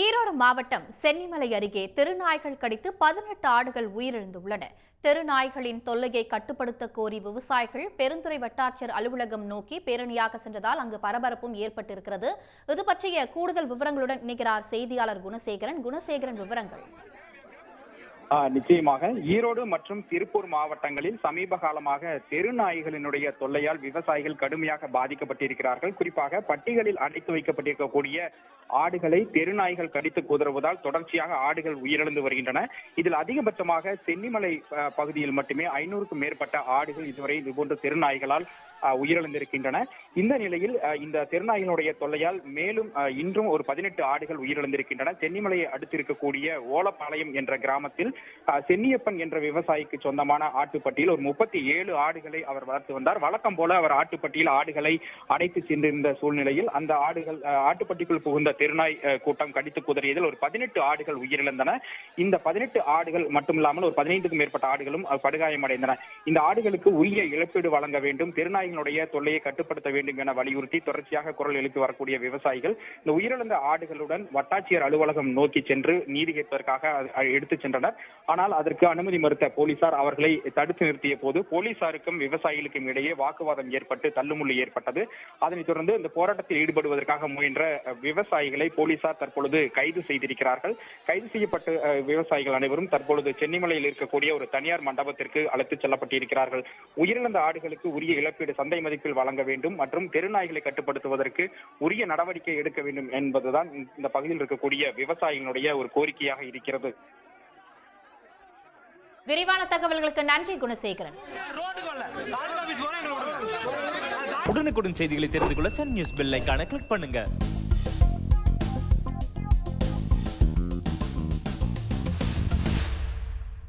ஈரோடு மாவட்டம் சென்னிமலை அருகே தெருநாய்கள் கடித்து பதினெட்டு ஆடுகள் உயிரிழந்துள்ளன. தெருநாய்களின் தொல்லையை கட்டுப்படுத்த கோரி விவசாயிகள் பெருந்துறை வட்டாட்சியர் அலுவலகம் நோக்கி பேரணியாக சென்றதால் அங்கு பரபரப்பும் ஏற்பட்டிருக்கிறது. இது பற்றிய கூடுதல் விவரங்களுடன் இணைகிறார் செய்தியாளர் குணசேகரன். குணசேகரன் விவரங்கள். நிச்சயமாக. ஈரோடு மற்றும் திருப்பூர் மாவட்டங்களில் சமீப காலமாக தெருநாய்களினுடைய தொல்லையால் விவசாயிகள் கடுமையாக பாதிக்கப்பட்டிருக்கிறார்கள். குறிப்பாக பட்டிகளில் அடைத்து வைக்கப்பட்டிருக்கக்கூடிய ஆடுகளை தெருநாய்கள் கடித்து குதறுவதால் தொடர்ச்சியாக ஆடுகள் உயிரிழந்து வருகின்றன. இதில் அதிகபட்சமாக சென்னிமலை பகுதியில் மட்டுமே ஐநூறுக்கும் மேற்பட்ட ஆடுகள் இதுவரை இதுபோன்ற தெருநாய்களால் உயிரிழந்திருக்கின்றன. இந்த நிலையில் இந்த திருநாயினுடைய தொல்லையால் மேலும் இன்றும் ஒரு பதினெட்டு ஆடுகள் உயிரிழந்திருக்கின்றன. சென்னிமலையை அடுத்திருக்கக்கூடிய ஓலப்பாளையம் என்ற கிராமத்தில் சென்னியப்பன் என்ற விவசாயிக்கு சொந்தமான ஆட்டுப்பட்டியில் ஒரு முப்பத்தி ஏழு ஆடுகளை அவர் வளர்த்து வந்தார். வழக்கம் போல அவர் ஆட்டுப்பட்டியில் ஆடுகளை அடைத்து சென்றிருந்த சூழ்நிலையில் அந்த ஆடுகள் ஆட்டுப்பட்டிக்குள் புகுந்த திருநாய் கூட்டம் கடித்து குதறியதில் ஒரு பதினெட்டு ஆடுகள் உயிரிழந்தன. இந்த பதினெட்டு ஆடுகள் மட்டுமில்லாமல் ஒரு பதினைந்துக்கும் மேற்பட்ட ஆடுகளும் படுகாயமடைந்தன. இந்த ஆடுகளுக்கு உரிய இழப்பீடு வழங்க வேண்டும். திருநாய் விவசாயிகளுடைய தொல்லையை கட்டுப்படுத்த வேண்டும் என வலியுறுத்தி தொடர்ச்சியாக குரல் எழுப்பி வரக்கூடிய விவசாயிகள் இந்த உயிரிழந்த ஆடுகளுடன் வட்டாட்சியர் அலுவலகம் நோக்கி சென்று நீதி கேட்பதற்காக எடுத்துச் சென்றனர். ஆனால் அதற்கு அனுமதி மறுத்த போலீசார் அவர்களை தடுத்து நிறுத்திய போது போலீசாருக்கும் விவசாயிகளுக்கும் இடையே வாக்குவாதம் ஏற்பட்டு தள்ளுமுள்ளு ஏற்பட்டது. அதனைத் தொடர்ந்து இந்த போராட்டத்தில் ஈடுபடுவதற்காக முயன்ற விவசாயிகளை போலீசார் தற்பொழுது கைது செய்திருக்கிறார்கள். கைது செய்யப்பட்ட விவசாயிகள் அனைவரும் தற்பொழுது சென்னிமலையில் இருக்கக்கூடிய ஒரு தனியார் மண்டபத்திற்கு அழைத்துச் செல்லப்பட்டிருக்கிறார்கள். உயிரிழந்த ஆடுகளுக்கு உரிய இழப்பீடு சந்தை மதிப்பில் வழங்க வேண்டும் மற்றும் தெருநாய்களை கட்டுப்படுத்துவதற்கு உரிய நடவடிக்கை எடுக்க வேண்டும் என்பதுதான் இந்த பகுதியில் இருக்கக்கூடிய விவசாயிகளுடைய ஒரு கோரிக்கையாக இருக்கிறது. விரிவான தகவல்களுக்கு நன்றி குணசேகரன். உடனுக்குடன் செய்திகளை தெரிந்து கொள்ள சன் நியூஸ் பெல் கிளிக் பண்ணுங்க.